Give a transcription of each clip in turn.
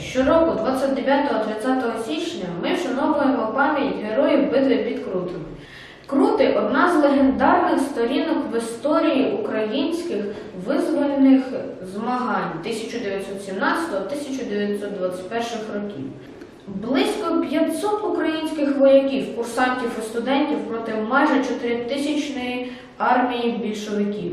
Щороку, 29-30 січня, ми вшановуємо пам'ять героїв битви під Крутами. Крути одна з легендарних сторінок в історії українських визвольних змагань 1917-1921 років. Близько 500 українських вояків, курсантів і студентів проти майже 4-тисячної армії більшовиків.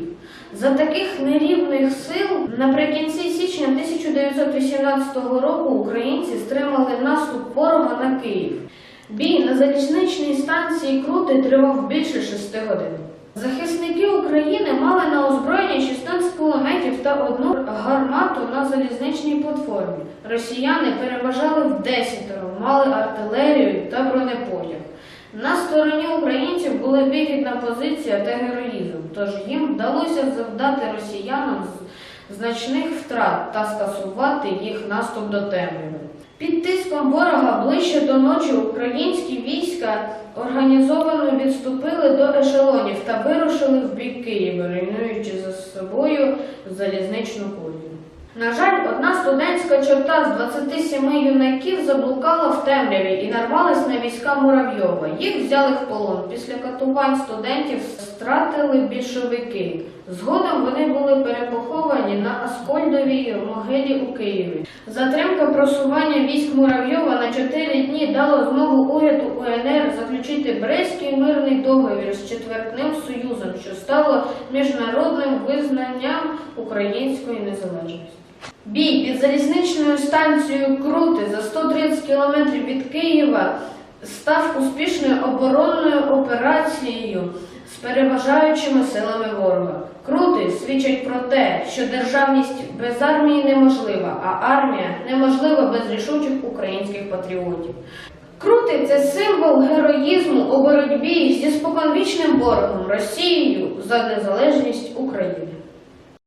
За таких нерівних сил наприкінці січня 1918 року українці стримали наступ ворога на Київ. Бій на залізничній станції Крути тривав більше шести годин. Захисники України мали на озброєнні 16 кулеметів та одну гармату на залізничній платформі. Росіяни переважали в десятеро, мали артилерію та бронепотяг. На стороні українців були вигідна позиція та героїзм, тож їм вдалося завдати росіянам значних втрат та скасувати їх наступ до темряви. Під тиском ворога ближче до ночі українські війська організовано відступили до ешелонів та вирушили в бік Києва, руйнуючи за собою залізничну колію. На жаль, одна студентська чорта з 27 юнаків заблукала в темряві і нарвалась на війська Муравйова. Їх взяли в полон. Після катувань студентів стратили більшовики. Згодом вони були перепоховані на Аскольдовій могилі у Києві. Затримка просування військ Муравйова на чотири дні дало змогу уряду УНР заключити Брестський мирний договір з четвертним союзом, що стало міжнародним визнанням української незалежності. Бій під залізничною станцією Крути за 130 кілометрів від Києва став успішною оборонною операцією з переважаючими силами ворога. Крути свідчать про те, що державність без армії неможлива, а армія неможлива без рішучих українських патріотів. Крути це символ героїзму у боротьбі зі споконвічним ворогом Росією за незалежність України.